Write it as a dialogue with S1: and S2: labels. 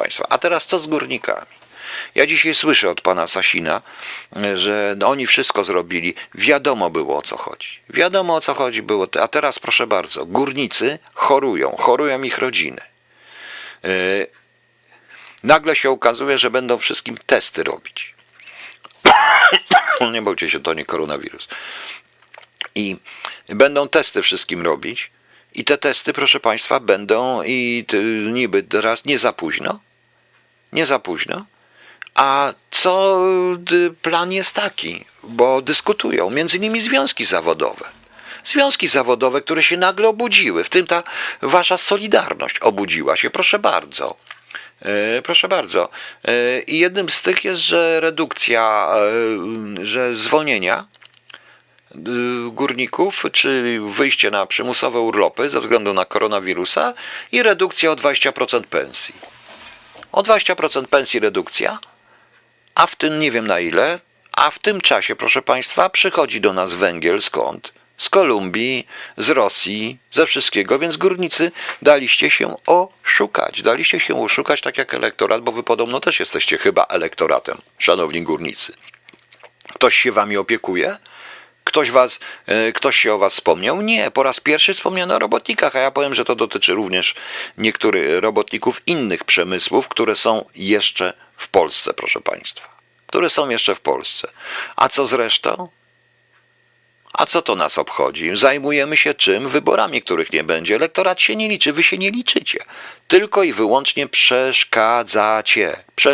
S1: Państwa. A teraz co z górnikami? Ja dzisiaj słyszę od pana Sasina, że no oni wszystko zrobili. Wiadomo było o co chodzi. Wiadomo o co chodzi było. A teraz proszę bardzo, górnicy chorują, chorują ich rodziny. Yy, Nagle się okazuje, że będą wszystkim testy robić. nie bójcie się, to nie koronawirus. I będą testy wszystkim robić. I te testy, proszę Państwa, będą i niby teraz nie za późno. Nie za późno. A co y, plan jest taki? Bo dyskutują, między innymi związki zawodowe. Związki zawodowe, które się nagle obudziły, w tym ta wasza solidarność obudziła się, proszę bardzo. E, Proszę bardzo. E, I jednym z tych jest, że redukcja, e, że zwolnienia górników, czy wyjście na przymusowe urlopy ze względu na koronawirusa i redukcja o 20% pensji. O 20% pensji redukcja, a w tym nie wiem na ile, a w tym czasie, proszę Państwa, przychodzi do nas węgiel skąd? Z Kolumbii, z Rosji, ze wszystkiego, więc górnicy daliście się oszukać. Daliście się oszukać tak jak elektorat, bo wy podobno też jesteście chyba elektoratem, szanowni górnicy. Ktoś się wami opiekuje? Ktoś, was, e, ktoś się o was wspomniał? Nie, po raz pierwszy wspomniano o robotnikach, a ja powiem, że to dotyczy również niektórych robotników innych przemysłów, które są jeszcze w Polsce, proszę Państwa. Które są jeszcze w Polsce. A co z resztą? A co to nas obchodzi? Zajmujemy się czym? Wyborami, których nie będzie. Elektorat się nie liczy, wy się nie liczycie. Tylko i wyłącznie przeszkadzacie. Prze